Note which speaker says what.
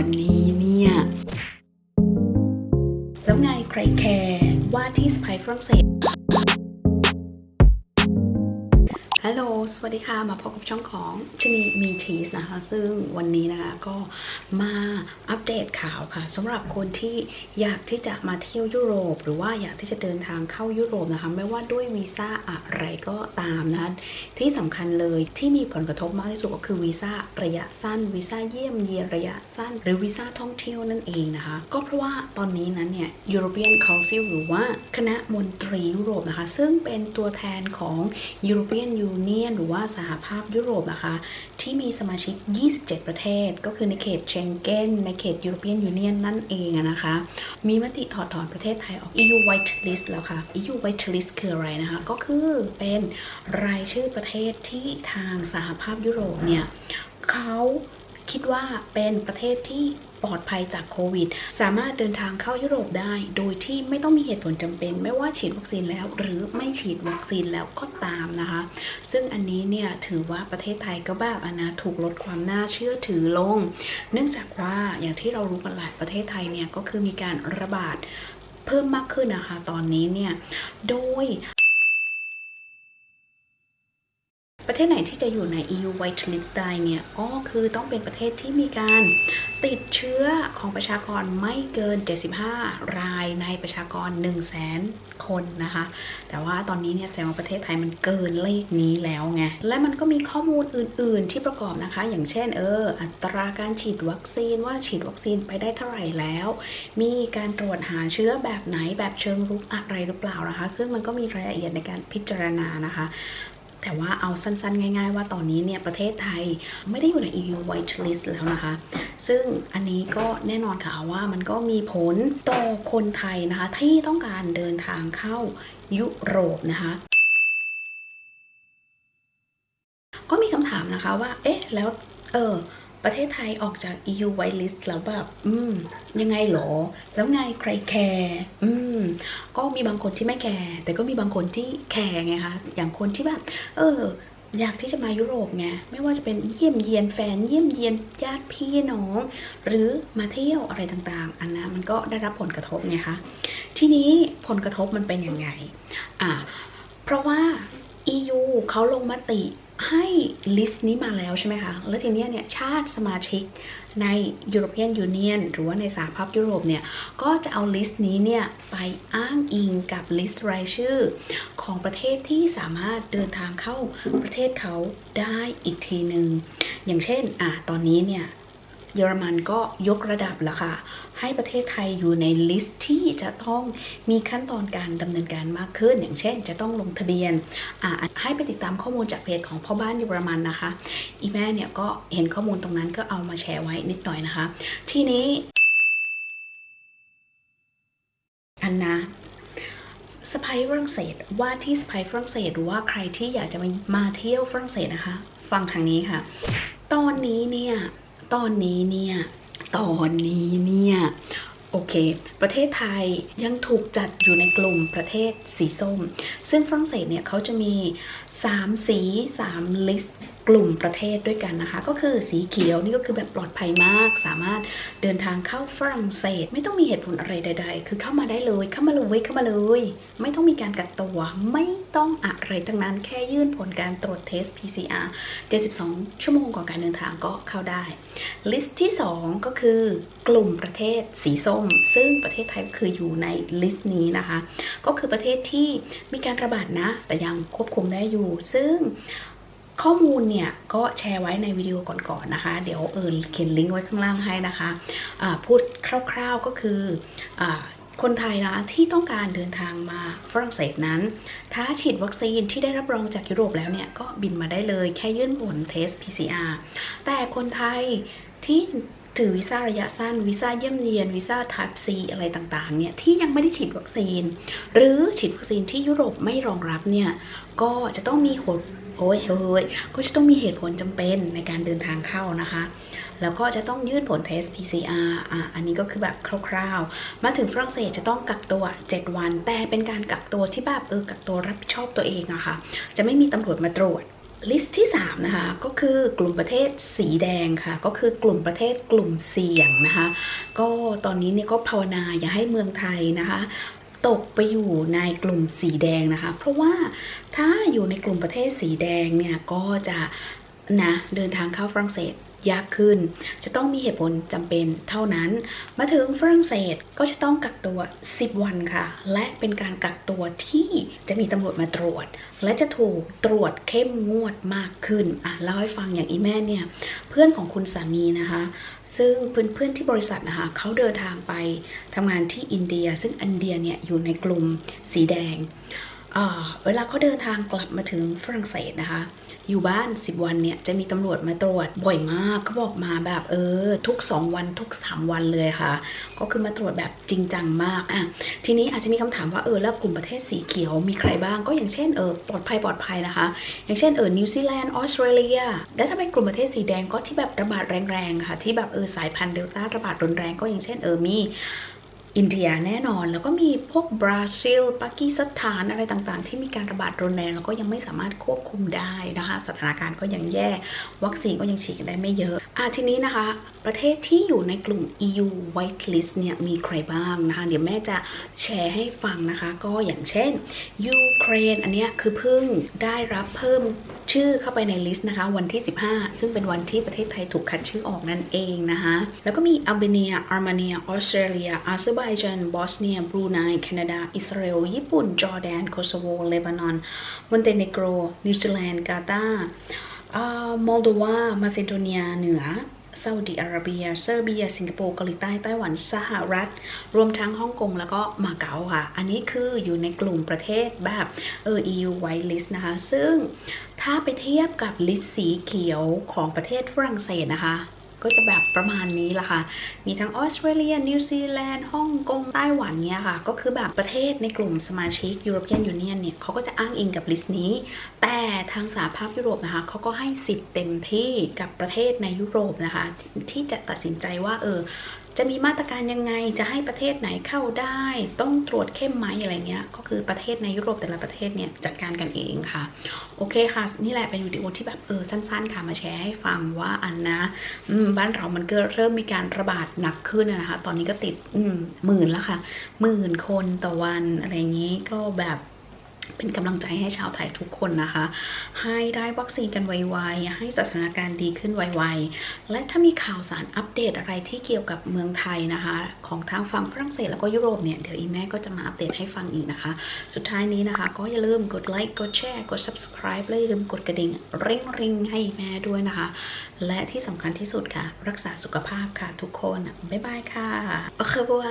Speaker 1: ันนี้เนี่ย แล้วไงใครแคร์ว่าที่สไปฝรั่งเศส ฮัลโหล สวัสดีค่ะ มาพบกับช่องของชนีมีทีสนะคะ ซึ่งวันนี้นะคะก็มาอัปเดตข่าวค่ะสำหรับคนที่อยากที่จะมาเที่ยวยุโรป หรือว่าอยากที่จะเดินทางเข้ายุโรปนะคะ ไม่ว่าด้วยวีซ่าอะไรก็ตามนะคะที่สำคัญเลยที่มีผลกระทบมากที่สุดก็คือวีซ่าระยะสั้น วีซ่าเยี่ยมเยียนระยะสั้น หรือวีซ่าท่องเที่ยวนั่นเองนะคะ ก็เพราะว่าตอนนี้นั้นเนี่ย European Council หรือว่าคณะมนตรียุโรปนะคะ ซึ่งเป็นตัวแทนของ European Union หรือว่าสหภาพยุโรปนะคะที่มีสมาชิก 27 ประเทศ ก็คือในเขตเชงเก้นในเขต European Union นั่นเองนะคะ มีมติถอดถอนประเทศไทยออก EU White List แล้วค่ะ EU White List คืออะไรนะคะ ก็คือเป็นรายชื่อประเทศที่ทางสหภาพยุโรปเนี่ยเขาคิดว่าเป็นประเทศที่ ปลอดภัยจากโควิด สามารถเดินทางเข้ายุโรปได้ โดยที่ไม่ต้องมีเหตุผลจำเป็น ไม่ว่าฉีดวัคซีนแล้ว หรือไม่ฉีดวัคซีนแล้วก็ตามนะคะ ซึ่งอันนี้เนี่ยถือว่าประเทศไทยก็แบบอนนะถูกลดความน่าเชื่อถือลง เนื่องจากว่าอย่างที่เรารู้กันหลายประเทศไทยเนี่ยก็คือมีการระบาดเพิ่มมากขึ้นนะคะ ตอนนี้เนี่ย โดย ประเทศไหนที่จะอยู่ใน EU White List ได้เนี่ยก็คือต้องเป็นประเทศที่มีการติดเชื้อของประชากรไม่เกิน 75 รายในประชากร 1 0 0 0 0แสนคนนะคะ แต่ว่าตอนนี้เนี่ยแสดงว่าประเทศไทยมันเกินเลขนี้แล้วไง และมันก็มีข้อมูลอื่น ๆ ที่ประกอบนะคะ อย่างเช่น เออ อัตราการฉีดวัคซีนว่าฉีดวัคซีนไปได้เท่าไหร่แล้ว มีการตรวจหาเชื้อแบบไหนแบบเชิงรุกอะไรหรือเปล่านะคะ ซึ่งมันก็มีรายละเอียดในการพิจารณานะคะ แต่ว่าเอาสั้นๆ ง่าย ๆ ว่าตอนนี้เนี่ย ประเทศไทยไม่ได้อยู่ใน EU White List แล้วนะคะ ซึ่งอันนี้ก็แน่นอนค่ะว่ามันก็มีผลต่อคนไทยนะคะ ที่ต้องการเดินทางเข้ายุโรปนะคะก็มีคำถามนะคะว่า เอ๊ะ แล้ว เออ ประเทศไทยออกจาก EU White List แล้วแบบอืม ยังไงหรอ แล้วไงใครแคร์อืม ก็มีบางคนที่ไม่แคร์แต่ก็มีบางคนที่แคร์ไงคะอย่างคนที่แบบเอออยากที่จะมายุโรปไงไม่ว่าจะเป็นเยี่ยมเยียนแฟนเยี่ยมเยียนญาติพี่น้อง หรือมาเที่ยวอะไรต่างๆ อันนั้นมันก็ได้รับผลกระทบไงคะทีนี้ผลกระทบมันเป็นยังไงอ่าเพราะว่า EU เขาลงมติ ให้ลิสต์นี้มาแล้วใช่ไหมคะ แล้วทีเนี้ยเนี่ยชาติสมาชิกใน European Union หรือว่าในสหภาพยุโรปเนี่ย ก็จะเอาลิสต์นี้เนี่ย ไปอ้างอิงกับลิสต์รายชื่อ ของประเทศที่สามารถเดินทางเข้าประเทศเขาได้อีกทีหนึ่งอย่างเช่นอะตอนนี้เนี่ย เยอรมันก็ยกระดับแล้วค่ะ ให้ประเทศไทยอยู่ในลิสต์ที่จะต้องมีขั้นตอนการดำเนินการมากขึ้น อย่างเช่น จะต้องลงทะเบียน ให้ไปติดตามข้อมูลจากเพจของพ่อบ้านเยอรมันนะคะ อีแม่เนี่ยก็เห็นข้อมูลตรงนั้นก็เอามาแชร์ไว้นิดหน่อยนะคะ ทีนี้อันนะสไปฝรั่งเศสว่าที่สไปฝรั่งเศสหรือว่าใครที่อยากจะมามาเที่ยวฝรั่งเศสนะคะ ฟังทางนี้ค่ะ ตอนนี้เนี่ย ตอนนี้เนี่ย ตอนนี้เนี่ย โอเค ประเทศไทยยังถูกจัดอยู่ในกลุ่มประเทศสีส้ม ซึ่งฝรั่งเศสเนี่ยเขาจะมี 3 สี 3 ลิสต์ กลุ่มประเทศด้วยกันนะคะ ก็คือสีเขียวนี่ก็คือแบบปลอดภัยมาก สามารถเดินทางเข้าฝรั่งเศส ไม่ต้องมีเหตุผลอะไรใด ๆ คือเข้ามาได้เลยเข้ามาเลยเข้ามาเลย ไม่ต้องมีการกักตัวไม่ต้องอะไรทั้งนั้นแค่ยื่นผลการตรวจเทส PCR 72 ชั่วโมงก่อนการเดินทางก็เข้าได้ ลิสต์ที่ 2 ก็คือกลุ่มประเทศสีส้ม ซึ่งประเทศไทยคืออยู่ในลิสต์นี้นะคะ ก็คือประเทศที่มีการระบาดนะ แต่ยังควบคุมได้อยู่ ซึ่ง ข้อมูลเนี่ยก็แชร์ไว้ในวิดีโอก่อนๆนะคะ เดี๋ยวเออเขียนลิงก์ไว้ข้างล่างให้นะคะะพูดคร่าวๆก็คืออคนไทยนะที่ต้องการเดินทางมาฝรั่งเศสนั้น ถ้าฉีดวัคซีนที่ได้รับรองจากยุโรปแล้วเนี่ย ก็บินมาได้เลยแค่ยื่นผลเทส PCR แต่คนไทยที่ถือวีซ่าระยะสั้นวีซ่าเยี่ยมเยียนวีซ่า Type C อะไรต่างๆเนี่ยที่ยังไม่ได้ฉีดวัคซีน หรือฉีดวัคซีนที่ยุโรปไม่รองรับเนี่ยก็จะต้องมีหด โอ้ยเฮ้ยก็จะต้องมีเหตุผลจำเป็นในการเดินทางเข้านะคะ แล้วก็จะต้องยื่นผลเทส PCR อะอันนี้ก็คือแบบคร่าวๆ มาถึงฝรั่งเศสจะต้องกักตัว 7 วัน แต่เป็นการกักตัวที่แบบเออกักตัวรับผิดชอบตัวเองอะค่ะ จะไม่มีตำรวจมาตรวจลิสต์ที่ 3 นะคะ ก็คือกลุ่มประเทศสีแดงค่ะ ก็คือกลุ่มประเทศกลุ่มเสี่ยงนะคะ ก็ตอนนี้เนี่ยก็ภาวนาอย่าให้เมืองไทยนะคะ ตกไปอยู่ในกลุ่มสีแดงนะคะ เพราะว่าถ้าอยู่ในกลุ่มประเทศสีแดงเนี่ยก็จะนะเดินทางเข้าฝรั่งเศสยากขึ้น จะต้องมีเหตุผลจำเป็นเท่านั้น มาถึงฝรั่งเศสก็จะต้องกักตัว 10 วันค่ะ และเป็นการกักตัวที่จะมีตำรวจมาตรวจ และจะถูกตรวจเข้มงวดมากขึ้น อะเล่าให้ฟังอย่างอีแม่เนี่ย เพื่อนของคุณสามีนะคะ ซึ่งเพื่อนๆที่บริษัทนะคะเขาเดินทางไปทำงานที่อินเดีย ซึ่งอินเดียเนี่ยอยู่ในกลุ่มสีแดง เวลาเขาเดินทางกลับมาถึงฝรั่งเศสนะคะ อยู่บ้าน 10 วันเนี่ยจะมีตำรวจมาตรวจบ่อยมากเขาบอกมาแบบเออ ทุก 2 วันทุก 3 วันเลยค่ะ ก็คือมาตรวจแบบจริงจังมากอะทีนี้อาจจะมีคำถามว่าเออแล้วกลุ่มประเทศสีเขียวมีใครบ้างก็อย่างเช่นเออปลอดภัยปลอดภัยนะคะ อย่างเช่นเออนิวซีแลนด์ออสเตรเลียและถ้าเป็นกลุ่มประเทศสีแดงก็ที่แบบระบาดแรงๆค่ะ ที่แบบเออสายพันธุ์เดลต้าระบาดรุนแรงก็อย่างเช่นเออมี อินเดียแน่นอน แล้วก็มีพวกบราซิลปากีสถานอะไรต่างๆ ที่มีการระบาดรุนแรงแล้วก็ยังไม่สามารถควบคุมได้นะคะสถานการณ์ก็ยังแย่วัคซีนก็ยังฉีดกันได้ไม่เยอะอะทีนี้นะคะ ประเทศที่อยู่ในกลุ่ม EU white list เนี่ยมีใครบ้างนะคะ เดี๋ยวแม่จะแชร์ให้ฟังนะคะ ก็อย่างเช่นยูเครนอันเนี้ยคือเพิ่งได้รับเพิ่มชื่อเข้าไปในลิสต์นะคะ วันที่ 15 ซึ่งเป็นวันที่ประเทศไทยถูกคัดชื่อออกนั่นเองนะคะ แล้วก็มีอัลเบเนียอาร์เมเนียออสเตรเลียอาเซอร์ไบจานบอสเนียบรูไนแคนาดา อิสราเอล ญี่ปุ่น จอร์แดน โคโซโว เลบานอนมอนเตเนโกร นิวซีแลนด์ กาตาร์อ่ามอลโดวา มาซิโดเนีย เหนือซาอุดิอาระเบีย เซอร์เบีย สิงคโปร์ เกาหลีใต้ ไต้หวัน สหรัฐ รวมทั้งฮ่องกง แล้วก็มาเก๊าค่ะ อันนี้คืออยู่ในกลุ่มประเทศแบบเออ EU white list นะคะ ซึ่งถ้าไปเทียบกับลิสต์สีเขียวของประเทศฝรั่งเศสนะคะ ก็จะแบบประมาณนี้ละค่ะ มีทั้งออสเตรเลีย นิวซีแลนด์ ฮ่องกง ไต้หวันเนี่ยค่ะ ก็คือแบบประเทศในกลุ่มสมาชิก European Union เนี่ยเขาก็จะอ้างอิงกับลิสต์นี้ แต่ทางสหภาพยุโรปนะคะเขาก็ให้สิทธิ์เต็มที่กับประเทศในยุโรปนะคะ ที่จะตัดสินใจว่าเออ จะมีมาตรการยังไงจะให้ประเทศไหนเข้าได้ ต้องตรวจเข้มไหมอะไรเงี้ย ก็คือประเทศในยุโรปแต่ละประเทศเนี่ยจัดการกันเองค่ะ โอเคค่ะ นี่แหละเป็นวิดีโอที่แบบเออสั้น ๆ ค่ะมาแชร์ให้ฟังว่าอันนะบ้านเรามันก็เริ่มมีการระบาดหนักขึ้นนะคะ ตอนนี้ก็ติดหมื่นแล้วค่ะหมื่นคนต่อวันอะไรอย่างนี้ก็แบบ เป็นกำลังใจให้ชาวไทยทุกคนนะคะ ให้ได้วัคซีนกันไวๆ ให้สถานการณ์ดีขึ้นไวๆ และถ้ามีข่าวสารอัปเดตอะไรที่เกี่ยวกับเมืองไทยนะคะ ของทางฝั่งฝรั่งเศสแล้วก็ยุโรปเนี่ย เดี๋ยวอีแม่ก็จะมาอัปเดตให้ฟังอีกนะคะ สุดท้ายนี้นะคะ ก็อย่าลืมกดไลค์ กดแชร์ กด subscribe และอย่าลืมกดกระดิ่งเริงริงให้อีแม่ด้วยนะคะ และที่สำคัญที่สุดค่ะ รักษาสุขภาพค่ะทุกคน บ๊ายบายค่ะโอเคบัว